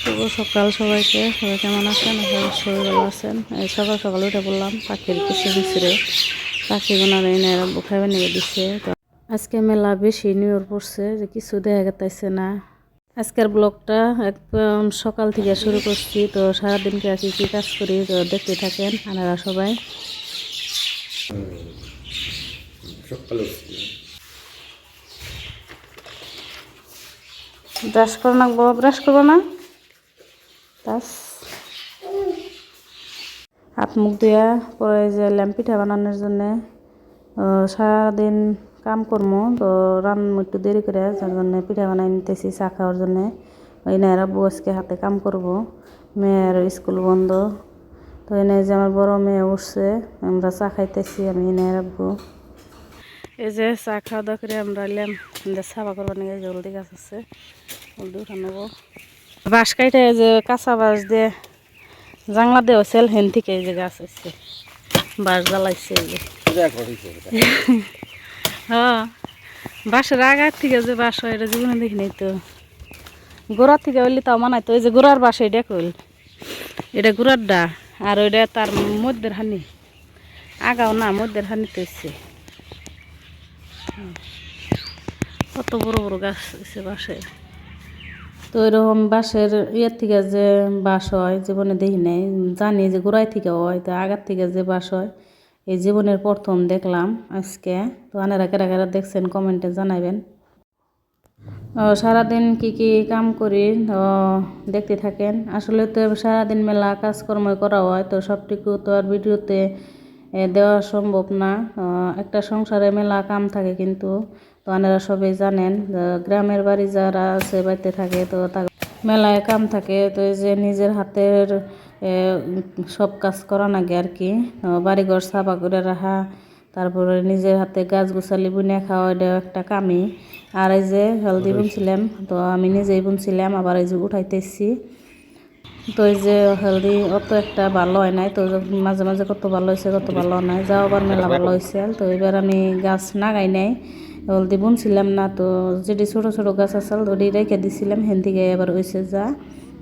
শুভ সকাল সবাইকে। সবাই কেমন আছেন? সবাই ভালো আছেন। সকাল সকাল উঠে বললাম, পাখির কিছু মিশরে পাখি গোনার এনে খাইবে নিয়ে দিচ্ছে তো আজকে মেলা বেশি নিউর পড়ছে, যে কিছু দেখা গেতাইছে না। আজকের ব্লগটা একদম সকাল থেকে শুরু করছি। তো সারাদিনকে আর কি কাজ করি, তো দেখতে থাকেন আপনারা সবাই। ব্রাশ করে নাকবো ব্রাশ করব না। তাস হাত মুখ দিয়া পরে যে ল্যাম্প পিঠা বানানোর জন্যে সারাদিন কাম করব তো রান একটু দেরি করে, যার জন্য পিঠা বানাই নিতেছি, চা খাওয়ার জন্যে। ওই নেয় আব্বু আজকে হাতে কাম করব। মেয়ের স্কুল বন্ধ। তো এনে যে আমার বড় মেয়ে উঠছে, আমরা চা খাইতেছি, আমি এনে আব্বু। এই যে চা খাওয়া দাওয়া করে আমরা এলাম সাফা করবার নিয়ে জলদি গাছ আছে, জলদি উঠা নেব। বাঁশ কাইটে যে কাঁচা বাঁশ দিয়ে জাংলা দেওয়া সেল হেন থেকে এই যে গাছ আছে বাঁশ জ্বালাইছে এই যে। হ্যাঁ বাঁশের আগার থেকে যে বাঁশ হয়, এটা জীবনে দেখি নাই তো। গোড়ার থেকে হইলে তাও মানাই তো, এই যে গোড়ার বাঁশ এটা কইল এটা গোড়ার ডা, আর ওইটা তার মধ্যের হানি। আগাও না, মধ্যের হানি তো হচ্ছে কত বড় বড় গাছ আছে বাঁশের। তো এরকম বাঁশের ইয়ের থেকে যে বাঁশ হয়, জীবনে দেখি নাই, জানি যে গোড়াই থেকে হয়, তো আগার থেকে যে বাঁশ হয়, এই জীবনের প্রথম দেখলাম আজকে। তো আনারা কেরা কেরা দেখছেন কমেন্টে জানাবেন সারাদিন কি কি কাম করি দেখতে থাকেন। আসলে তো সারাদিন মেলা কাজকর্ম করা হয়, তো সবটুকু তো আর ভিডিওতে দেওয়া সম্ভব না। একটা সংসারে মেলা কাম থাকে কিন্তু তো আপনারা সবাই জানেন গ্রামের বাড়ি যারা আছে বাড়িতে থাকে তো তা মেলায় কাম থাকে তো এই যে নিজের হাতের সব কাজ করা লাগে আর কি বাড়িঘর সাফা করে রাখা তারপরে নিজের হাতে গাছ গুছালি বুনে খাওয়া এটাও একটা কামি আর এই যে হলদি বুনছিলাম তো আমি নিজেই বুনছিলাম আবার এই যে উঠাইতেছি। তো এই যে হেলদি অত একটা ভালো হয় নাই তো মাঝে মাঝে কত ভালো হয়েছে কত ভালো নাই যাও আবার মেলা ভালো হয়েছে। তো এবার আমি গাছ নাগাই নাই হলদি বুনছিলাম না তো, যেটি ছোট ছোট গাছ আছিল ওটি রেখে দিছিলাম, হেন থেকে এবার হয়েছে যা।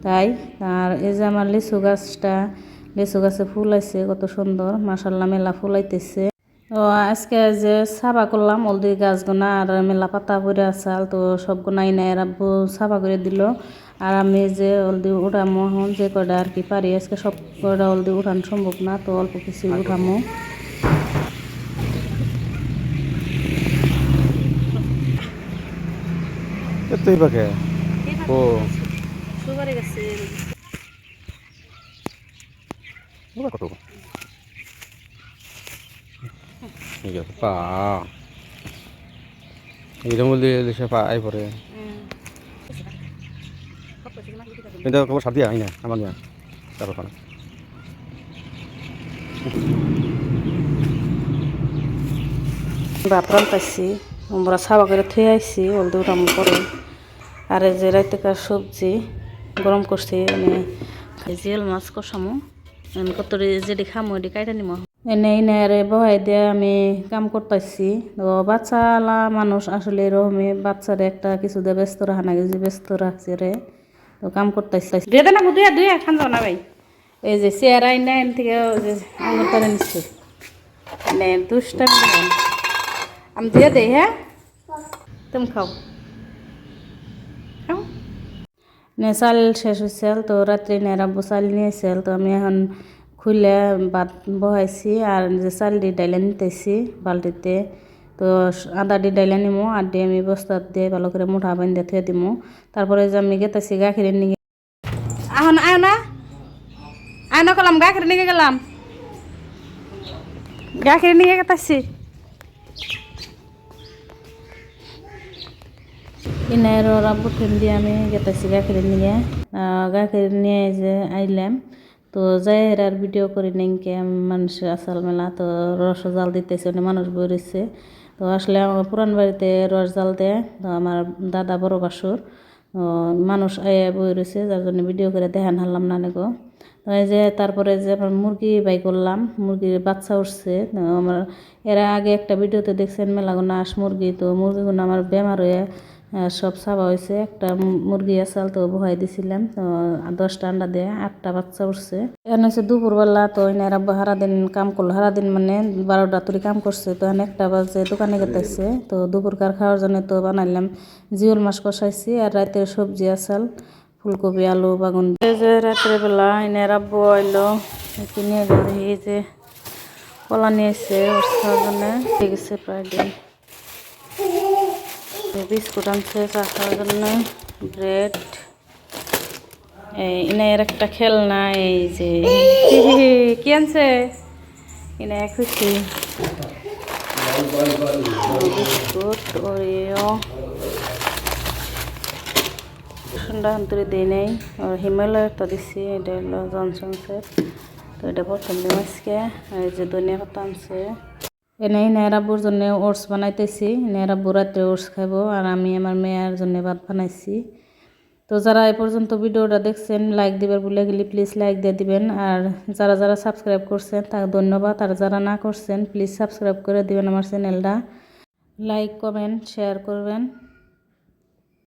তাই, আর এই যে আমার লিচু গাছটা, লিচু গাছে ফুল আছে কত সুন্দর মাসাল্লাহ মেলা ফুল আইতেছে। তো আজকে যে সাবা করলাম অলদি গাছগুনা আর মেলা পাতা পরে আসাল, তো সব গুনাই নাই আর আব্বু সাবা করে দিল। আর আমি যে অলদি উঠামো, যে কয়টা আর কি পারি, আজকে সব কয়টা অলদি উঠানো সম্ভব না, তো অল্প কিছু উঠামো। এতই পাকে ও। কত? ঠিক আছে, পা। এটা মধ্যে দেশে পা আই পরে এটা খবর আই না, আমার না। তার ওখানে ভাত রান্তাইছি আমরা সাবা করে আইছি অলদি উঠামো পরে। আর এই যে রাইতেকার সবজি গরম করছি এনে জিয়াল মাছ কষামো। এনে কত যেটি খামো এটি কাইটা নিমো? এনে এনে আরে বহাই দিয়ে আমি কাম করতেছি। তো বাচ্চালা মানুষ আসলে এরকমই বাচ্চারে একটা কিছু দিয়ে ব্যস্ত রাখা না যে ব্যস্ত রাখছে রে। তো কাম করতেছি। দিয়ে দেন দুই দুই খান যাও না ভাই। এই যে চেয়ার আই না এন থেকে আঙুর তারে নিচ্ছে। নে দুষ্টা আমি দিয়ে দেই হ্যাঁ? তুমি খাও। নে চাল শেষ হয়েছিল তো রাত্রে নেরাব্বু চাল নিয়েছিল তো আমি এখন খুলে ভাত বহাইছি আর যে চাল দি ডাইলে নিতেছি বালতিতে। তো আদা দি ডাইলে নিমো আর দিয়ে আমি বস্তাত দিয়ে ভালো করে মুঠা বান্ধে থুয়ে দিমু। তারপরে যে আমি গেতেছি গাখির নিয়ে এখন আয় না আয় না করলাম গাখির নিয়ে গেলাম। গাখির নিয়ে গেতেছি ইনার রাব্বু ঠেন দিয়ে আমি গেতেছি গাখির নিয়ে গাখির নিয়ে যে আইলাম তো যাই আর ভিডিও করি নাকি মানুষ আসাল মেলা তো রস জাল দিতেছে অনেক মানুষ বেরিয়েছে তো আসলে আমার পুরান বাড়িতে রস জাল দেয় তো আমার দাদা বড় বাসুর মানুষ আয়া বই রয়েছে যার জন্য ভিডিও করে দেখান হারলাম না নেগো তো এই যে তারপরে যে আমার মুরগি বাই করলাম মুরগির বাচ্চা উঠছে আমার এর আগে একটা ভিডিওতে দেখছেন মেলাগুলো হাঁস মুরগি তো মুরগিগুলো আমার বেমার হয়ে সব সাবা হয়েছে। একটা মুরগি আসাল তো বহাই দিছিলাম, তো দশটা আন্ডা দিয়ে আটটা বাচ্চা উঠছে। এখন হচ্ছে দুপুরবেলা, তো এনার আব্বা সারাদিন কাম করল। সারাদিন মানে বারোটা তুরি কাম করছে, তো এখন একটা বাজে দোকানে গেতেছে। তো দুপুরকার খাওয়ার জন্য তো বানাইলাম। জিওল মাছ কষাইছি, আর রাতের সবজি আসাল, ফুলকপি, আলু, বাগুন। যে রাত্রে বেলা এনার আব্বু আইলো কিনে যে কলা নিয়েছে ওর খাওয়ার জন্য। আছে প্রায় দিন। বিস্কুট আনছে চা খাওয়ার জন্য, ব্রেড, এই ইনার একটা খেলনা, এই যে, কি আনছে? ইনা খুশি। Biscuit, Oreo. ঠান্ডা অন্তরে দিই নেই। আর হিমালয়েরটা দিচ্ছি এটা হলো জনসনসের তো এটা প্রথম দিন আজকে এই যে ধনিয়া পাতা আনছে। এনেই নেহরাব্বুর জন্য ওটস বানাইতেছি। নেহরাব্বু রাত্রে ওটস খাইব আর আমি আমার মেয়ের জন্য ভাত বানাইছি। তো যারা এ পর্যন্ত ভিডিওটা দেখছেন লাইক দিবার বলে গেলে প্লিজ লাইক দিয়ে দিবেন। আর যারা যারা সাবস্ক্রাইব করছেন তা ধন্যবাদ। আর যারা না করছেন প্লিজ সাবস্ক্রাইব করে দিবেন আমার চ্যানেলটা লাইক কমেন্ট শেয়ার করবেন।